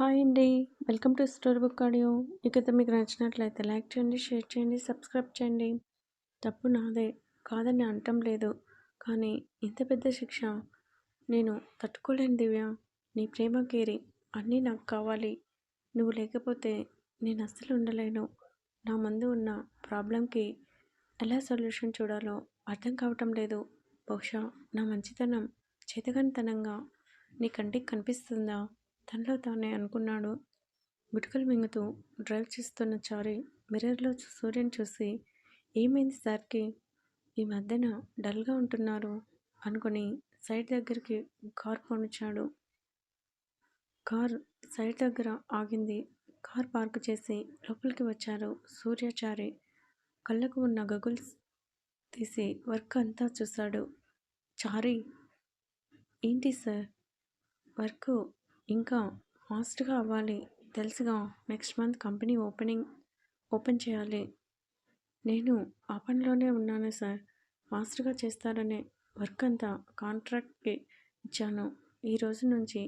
Hi అండి. Welcome to story book audio. ఈ కథ మీకు నచ్చినట్లయితే లైక్ చేయండి షేర్ చేయండి సబ్స్క్రైబ్ చేయండి. తప్పు నాదే. కాదని అనటం లేదు. కానీ ఇంత పెద్ద శిక్ష. నేను తట్టుకోలేను దివ్య. నీ ప్రేమ కేరి. అన్నీ నాకు కావాలి. నువ్వు లేకపోతే నేను అస్సలు ఉండలేను. నా ముందు ఉన్న ప్రాబ్లంకి ఎలా సొల్యూషన్ చూడాలో అర్థం కావటం లేదు. బహుశా నా మంచితనం చేతగానితనంగా నీ కంటికి కనిపిస్తుందా? తనలో తానే అనుకున్నాడు. గుటకలు మింగుతూ డ్రైవ్ చేస్తున్న చారి మిర్రర్లో సూర్యుని చూసి ఏమైంది సార్కి? ఈ మధ్యన డల్గా ఉంటున్నారు అనుకుని సైడ్ దగ్గరికి కార్ పొనిచాడు కార్ సైడ్ దగ్గర ఆగింది. కార్ పార్క్ చేసి లోపలికి వచ్చారు సూర్యచారి కళ్ళకు ఉన్న గగుల్స్ తీసి వర్క్ అంతా చూశాడు. చారి ఏంటి సార్? వర్క్ ఇంకా ఫాస్ట్గా అవ్వాలి. తెలుసుగా next month company opening open చేయాలి. నేను ఆ పనిలోనే ఉన్నాను సార్. ఫాస్ట్గా చేస్తారనే వర్క్ అంతా కాంట్రాక్ట్కి ఇచ్చాను. ఈ రోజు నుంచి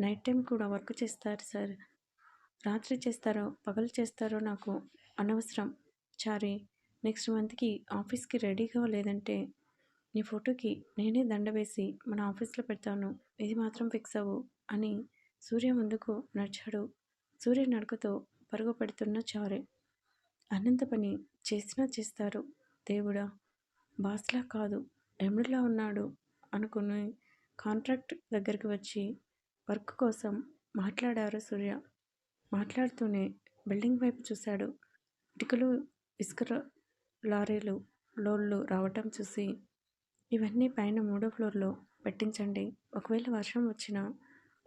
నైట్ టైం కూడా వర్క్ చేస్తారు సార్. రాత్రి చేస్తారో పగలు చేస్తారో నాకు అనవసరం. చారి నెక్స్ట్ మంత్కి ఆఫీస్కి రెడీగా లేదంటే నీ ఫోటోకి నేనే దండ వేసి మన ఆఫీస్లో పెడతాను. ఇది మాత్రం ఫిక్స్ అవ్వు అని సూర్య ముందుకు నడిచాడు. సూర్య నడకతో పరుగు పెడుతున్న చారే. అనంత పని చేసినా చేస్తారు. దేవుడా బాస్లా కాదు ఎముడిలా ఉన్నాడు అనుకుని కాంట్రాక్ట్ దగ్గరికి వచ్చి వర్క్ కోసం మాట్లాడారు సూర్య. మాట్లాడుతూనే బిల్డింగ్ వైపు చూశాడు. ఇటుకలు ఇసుక లారీలు లోళ్ళు రావటం చూసి ఇవన్నీ పైన మూడో ఫ్లోర్లో పెట్టించండి. ఒకవేళ వర్షం వచ్చినా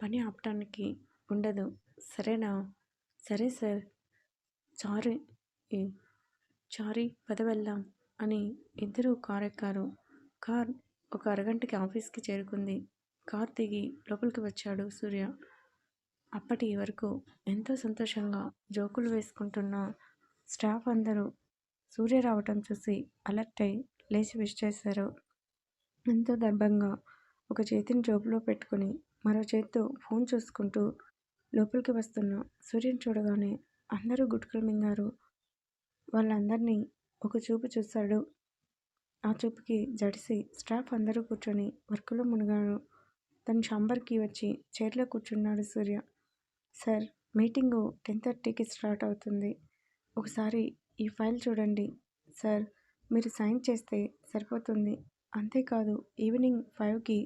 పని ఆపటానికి ఉండదు. సరేనా? సరే సార్. సారీ చారి పద వెళ్దాం అని ఇద్దరు కార్ ఎక్కారు కార్ ఒక అరగంటకి ఆఫీస్కి చేరుకుంది. కార్ దిగి లోపలికి వచ్చాడు సూర్య. అప్పటి వరకు ఎంతో సంతోషంగా జోకులు వేసుకుంటున్న స్టాఫ్ అందరూ సూర్య రావటం చూసి అలర్ట్ అయి లేచి విష్ చేశారు. ఎంతో దర్భంగా ఒక చేతిని జోబులో పెట్టుకుని మరో చేత్తో ఫోన్ చూసుకుంటూ లోపలికి వస్తున్న సూర్యుని చూడగానే అందరూ గుట్కలు మింగారు. వాళ్ళందరినీ ఒక చూపు చూశాడు. ఆ చూపుకి జడిసి స్టాఫ్ అందరూ కూర్చొని వర్క్లో మునిగారు. తన ఛాంబర్కి వచ్చి చైర్లో కూర్చున్నాడు సూర్య. సార్ మీటింగు టెన్ థర్టీకి స్టార్ట్ అవుతుంది. ఒకసారి ఈ ఫైల్ చూడండి. సార్ మీరు సైన్ చేస్తే సరిపోతుంది. అంతేకాదు ఈవినింగ్ ఫైవ్కి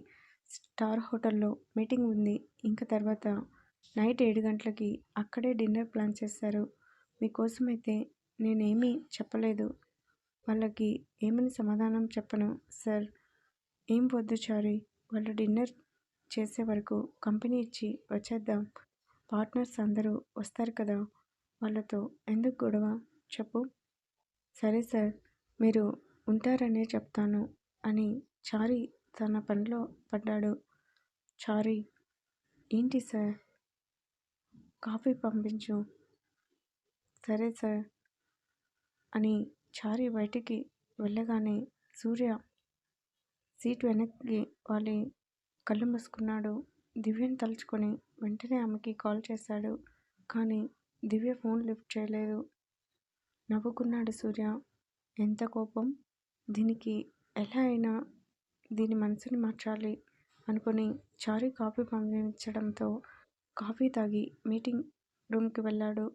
స్టార్ హోటల్లో మీటింగ్ ఉంది. ఇంకా తర్వాత నైట్ ఏడు గంటలకి అక్కడే డిన్నర్ ప్లాన్ చేశారు మీకోసమైతే నేనేమీ చెప్పలేదు. వాళ్ళకి ఏమని సమాధానం చెప్పను సార్? ఏం వద్దు చారీ. వాళ్ళు డిన్నర్ చేసే వరకు కంపెనీ ఇచ్చి వచ్చేద్దాం. పార్ట్నర్స్ అందరూ వస్తారు కదా. వాళ్ళతో ఎందుకు గొడవ? చెప్పు. సరే సార్ మీరు ఉంటారనే చెప్తాను అని చారి తన పనిలో పడ్డాడు. చారి ఏంటి సార్? కాఫీ పంపించు. సరే సార్ అని చారి బయటికి వెళ్ళగానే సూర్య సీట్ వెనక్కి వాలి కళ్ళు మూసుకున్నాడు. దివ్యను తలుచుకొని వెంటనే ఆమెకి కాల్ చేశాడు. కానీ దివ్య ఫోన్ లిఫ్ట్ చేయలేదు. నవ్వుకున్నాడు సూర్య. ఎంత కోపం? దీనికి ఎలా అయినా దీని మనసుని మార్చాలి అనుకుని చారి కాఫీ పంపించడంతో కాఫీ తాగి మీటింగ్ రూమ్కి వెళ్ళాడు.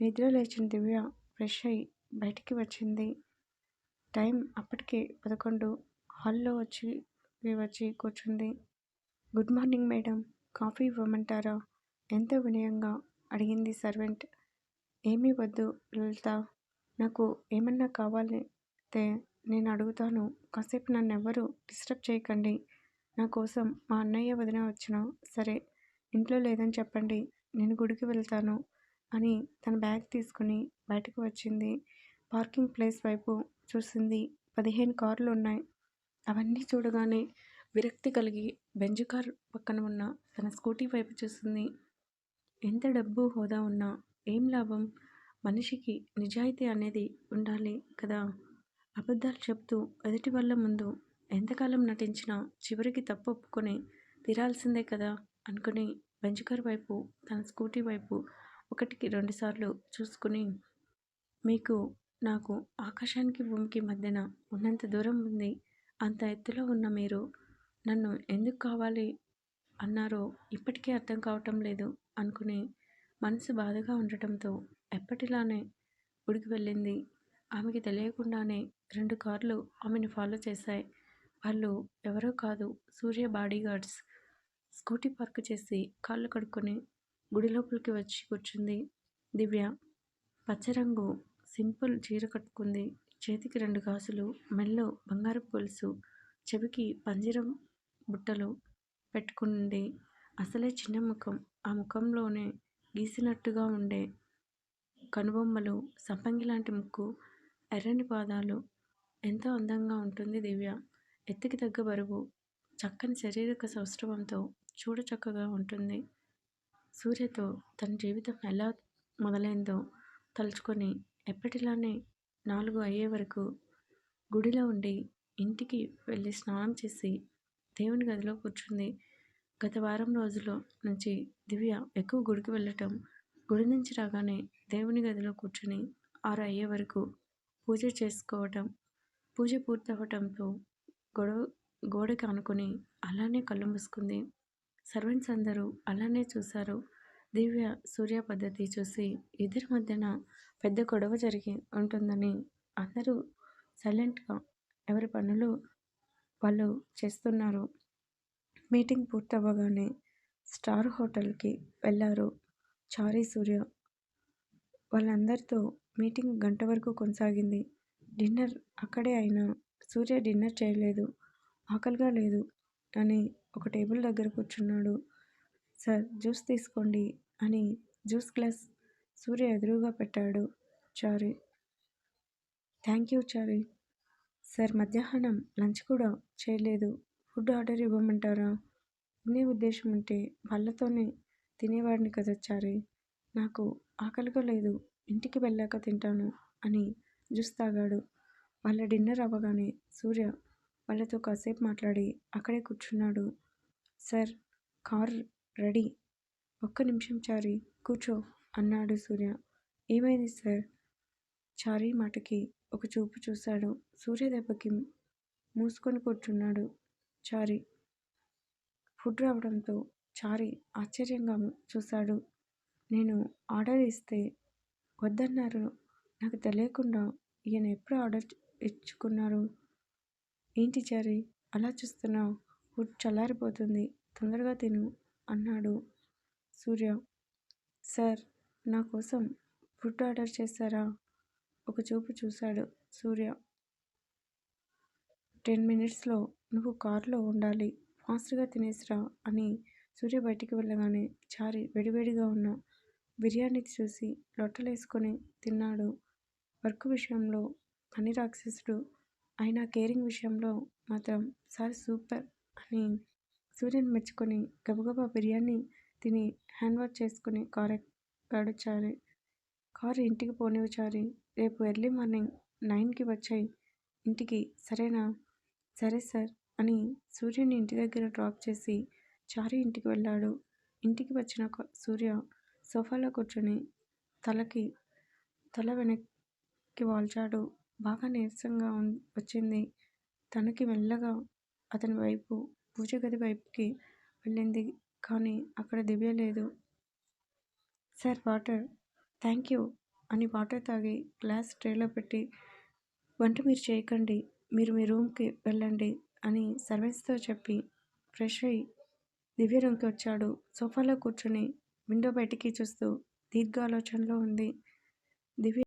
నిద్ర లేచిన దివ్య ఫ్రెష్ అయి బయటికి వచ్చింది. టైం అప్పటికే పదకొండు. హాల్లో వచ్చి వచ్చి కూర్చుంది. Good morning madam. కాఫీ ఇవ్వమంటారా? ఎంతో వినయంగా అడిగింది సర్వెంట్. ఏమీ వద్దు లలిత. నాకు ఏమన్నా కావాలంటే నేను అడుగుతాను కాసేపు నన్ను ఎవ్వరూ డిస్టర్బ్ చేయకండి. నా కోసం మా అన్నయ్య వదిన వచ్చినా సరే ఇంట్లో లేదని చెప్పండి నేను గుడికి వెళ్తాను అని తన బ్యాగ్ తీసుకుని బయటకు వచ్చింది. పార్కింగ్ ప్లేస్ వైపు చూసింది పదిహేను కార్లు ఉన్నాయి అవన్నీ చూడగానే విరక్తి కలిగి బెంజ్ కార్ పక్కన ఉన్న తన స్కూటీ వైపు చూసింది. ఎంత డబ్బు హోదా ఉన్నా ఏం లాభం? మనిషికి నిజాయితీ అనేది ఉండాలి కదా? అబద్ధాలు చెప్తూ ఎదుటి వాళ్ళ ముందు ఎంతకాలం నటించినా చివరికి తప్పు ఒప్పుకొని తీరాల్సిందే కదా అనుకుని బెంచ్ వైపు తన స్కూటీ వైపు ఒకటికి రెండుసార్లు చూసుకుని మీకు నాకు ఆకాశానికి భూమికి మధ్యన ఉన్నంత దూరం ఉంది అంత ఎత్తులో ఉన్న మీరు నన్ను ఎందుకు కావాలి అన్నారో ఇప్పటికీ అర్థం కావటం లేదు అనుకుని మనసు బాధగా ఉండటంతో ఎప్పటిలానే ఉడికి వెళ్ళింది ఆమెకి తెలియకుండానే రెండు కార్లు ఆమెను ఫాలో చేశాయి. వాళ్ళు ఎవరో కాదు Surya body guards scooty park చేసి కాళ్ళు కడుక్కొని గుడి లోపలికి వచ్చి కూర్చుంది దివ్య. పచ్చరంగు సింపుల్ చీర కట్టుకుంది. చేతికి రెండు గాజులు మెల్లో బంగారపు గొలుసు చెవికి పంజరం బుట్టలు పెట్టుకుంది. అసలే చిన్న ముఖం. ఆ ముఖంలోనే గీసినట్టుగా ఉండే కనుబొమ్మలు సంపంగి లాంటి ముక్కు ఎర్రని పాదాలు ఎంతో అందంగా ఉంటుంది దివ్య. ఎత్తుకి తగ్గ బరువు చక్కని శారీరక సౌష్ఠవంతో చూడచక్కగా ఉంటుంది. సూర్యతో తన జీవితం ఎలా మొదలైందో తలుచుకొని ఎప్పటిలానే నాలుగు అయ్యే వరకు గుడిలో ఉండి ఇంటికి వెళ్ళి స్నానం చేసి దేవుని గదిలో కూర్చుంది. గత వారం రోజుల నుంచి దివ్య ఎక్కువ గుడికి వెళ్ళటం గుడి నుంచి రాగానే దేవుని గదిలో కూర్చుని ఆరు అయ్యే వరకు పూజ చేసుకోవటం పూజ పూర్తవటంతో గొడవ గోడకి అనుకుని అలానే కళ్ళు మూసుకుంది. సర్వెంట్స్ అందరూ అలానే చూశారు. దివ్య సూర్య పద్ధతి చూసి ఇద్దరి మధ్యన పెద్ద గొడవ జరిగి ఉంటుందని అందరూ సైలెంట్గా ఎవరి పనులు వాళ్ళు చేస్తున్నారు. మీటింగ్ పూర్తవ్వగానే స్టార్ హోటల్కి వెళ్ళారు. చారీ సూర్య వాళ్ళందరితో మీటింగ్ గంట వరకు కొనసాగింది. డిన్నర్ అక్కడే అయినా సూర్య డిన్నర్ చేయలేదు. ఆకలిగా లేదు. అని ఒక టేబుల్ దగ్గర కూర్చున్నాడు. సార్ జ్యూస్ తీసుకోండి అని జ్యూస్ గ్లాస్ సూర్య ఎదురుగా పెట్టాడు. Chari thank you Chari. Sir మధ్యాహ్నం లంచ్ కూడా చేయలేదు. ఫుడ్ ఆర్డర్ ఇవ్వమంటారా? తినే ఉద్దేశం ఉంటే వాళ్ళతోనే తినేవాడిని కదా చారీ. నాకు ఆకలిగా లేదు. ఇంటికి వెళ్ళాక తింటాను అని జ్యూస్ తాగాడు. వాళ్ళ డిన్నర్ అవ్వగానే సూర్య వాళ్ళతో కాసేపు మాట్లాడి అక్కడే కూర్చున్నాడు. Sir car ready. ఒక్క నిమిషం చారీ కూర్చో అన్నాడు సూర్య. ఏమైంది సార్? చారీ మాటకి ఒక చూపు చూశాడు. సూర్య దెబ్బకి మూసుకొని కూర్చున్నాడు. చారీ ఫుడ్ రావడంతో చారీ ఆశ్చర్యంగా చూశాడు. నేను ఆర్డర్ ఇస్తే వద్దన్నారు. నాకు తెలియకుండా ఈయన ఎప్పుడు ఆర్డర్ ఇచ్చుకున్నారు? ఏంటి చారి అలా చూస్తున్నావు ఫుడ్ చల్లారిపోతుంది. తొందరగా తిను అన్నాడు సూర్య. సార్ నా కోసం ఫుడ్ ఆర్డర్ చేశారా? ఒక చూపు చూశాడు సూర్య. టెన్ మినిట్స్లో నువ్వు కారులో ఉండాలి. ఫాస్ట్గా తినేసిరా అని సూర్య బయటికి వెళ్ళగానే చారి వేడివేడిగా ఉన్న బిర్యానీ చూసి లొట్టలేసుకొని తిన్నాడు. వర్క్ విషయంలో అని రాక్షసుడు అయినా కేరింగ్ విషయంలో మాత్రం సార్ సూపర్ అని సూర్యని మెచ్చుకొని గబగబా బిర్యానీ తిని హ్యాండ్ వాష్ చేసుకుని కారు ఎక్కాడు చారి కారు ఇంటికి పోనివి చారి రేపు ఎర్లీ మార్నింగ్ నైన్కి వచ్చాయి. ఇంటికి సరేనా? సరే సార్ అని సూర్యుని ఇంటి దగ్గర డ్రాప్ చేసి చారి ఇంటికి వెళ్ళాడు. ఇంటికి వచ్చిన సూర్య సోఫాలో కూర్చొని తలకి తల వెనక్కి వాల్చాడు. బాగా నీరసంగా వచ్చింది. తనకి మెల్లగా అతని వైపు పూజ గది వైపుకి వెళ్ళింది. కానీ అక్కడ దివ్య లేదు. Sir water. థ్యాంక్ యూ అని వాటర్ తాగి గ్లాస్ ట్రేలో పెట్టి వంట మీరు చేయకండి. మీరు మీ రూమ్కి వెళ్ళండి అని సర్వీస్తో చెప్పి ఫ్రెష్ అయ్యి దివ్య రూమ్కి వచ్చాడు. సోఫాలో కూర్చొని విండో బయటికి చూస్తూ దీర్ఘ ఆలోచనలో ఉంది. దివ్య